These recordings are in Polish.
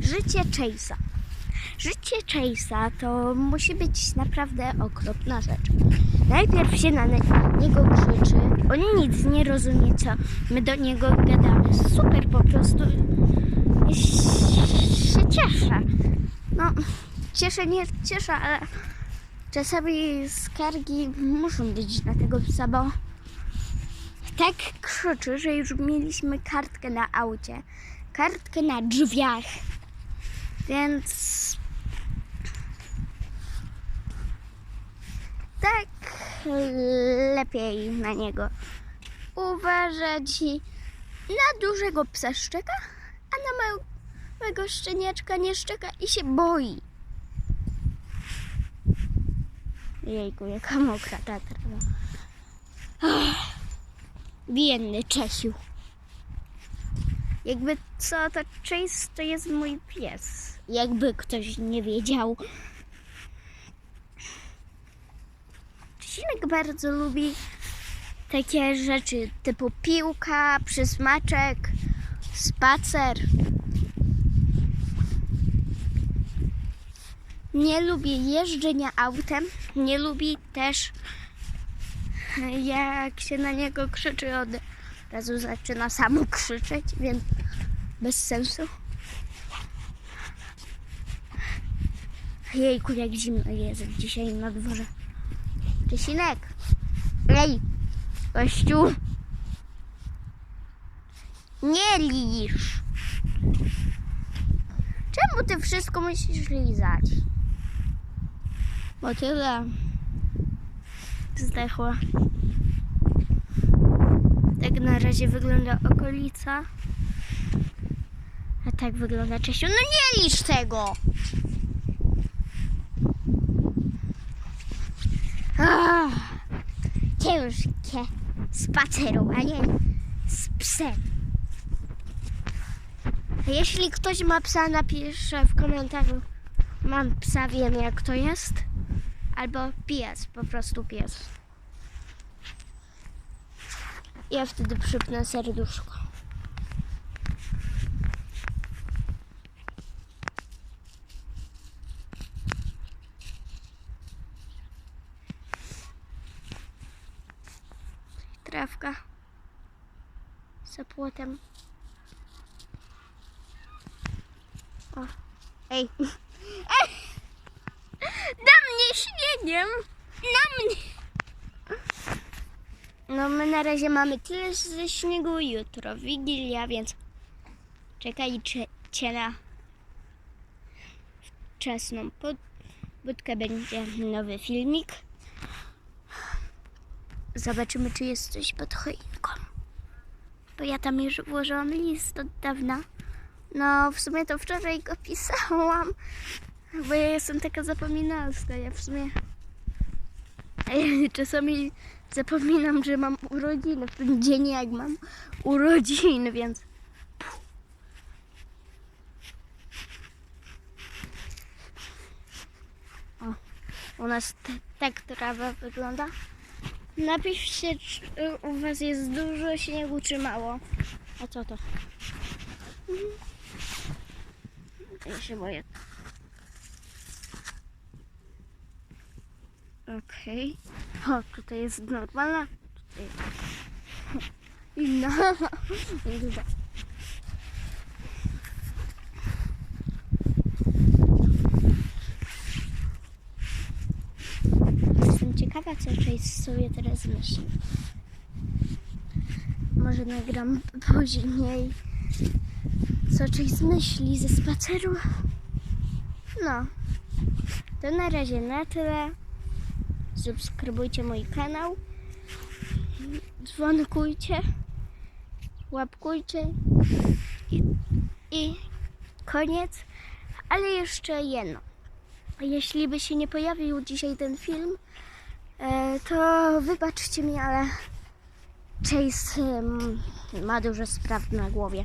Życie Chase'a. Życie Chase'a to musi być naprawdę okropna rzecz. Najpierw się na nie- niego krzyczy, on nic nie rozumie, co my do niego gadamy. Super po prostu. się cieszę. No, cieszę, nie cieszę, ale czasami skargi muszą być na tego psa, bo tak krzyczy, że już mieliśmy kartkę na aucie, kartkę na drzwiach, więc tak lepiej na niego uważać i na dużego psa szczeka, a na małego szczeniaczka nie szczeka i się boi. Jejku, jaka mokra ta trawa. Biedny Czesiu. Jakby co, to Chase to jest mój pies. Jakby ktoś nie wiedział. Czesinek bardzo lubi takie rzeczy typu piłka, przysmaczek, spacer. Nie lubi jeżdżenia autem, nie lubi też jak się na niego krzyczy od razu zaczyna samo krzyczeć, więc bez sensu. Jejku, jak zimno jest dzisiaj na dworze. Czesinek! Ej! Kościół! Nie lisz! Czemu ty wszystko musisz lizać? Bo tyle zdechła. Tak na razie wygląda okolica. A tak wygląda Czesiu. No nie licz tego! Ciężkie spacerowanie z psem. Jeśli ktoś ma psa, napisze w komentarzu. Mam psa, wiem jak to jest. Albo pies, po prostu pies. Ja wtedy przypnę serduszko. Trawka za płotem. O, ej. Ej! Na mnie śniegiem! Na mnie! No my na razie mamy tyle ze śniegu, jutro Wigilia, więc czekajcie na wczesną budkę, będzie nowy filmik. Zobaczymy, czy jest coś pod choinką. Bo ja tam już włożyłam list od dawna. No, w sumie to wczoraj go pisałam, bo ja jestem taka zapominalska. Ja w sumie czasami zapominam, że mam urodziny w ten dzień, jak mam urodziny, więc. O, u nas tak trawa wygląda. Napiszcie, czy u Was jest dużo śniegu, czy mało. A co to? Mhm. Ja się boję. Okej. O, tutaj jest normalna. Tutaj jest inna. Duża. Jestem ciekawa, co Chase sobie teraz myśli. Może nagram później, co Chase myśli ze spaceru. No. To na razie na tyle subskrybujcie mój kanał, dzwonkujcie, łapkujcie i, i koniec. Ale jeszcze jedno. Jeśli by się nie pojawił dzisiaj ten film, to wybaczcie mi, ale Chase em, ma dużo spraw na głowie.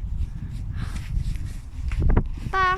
Pa!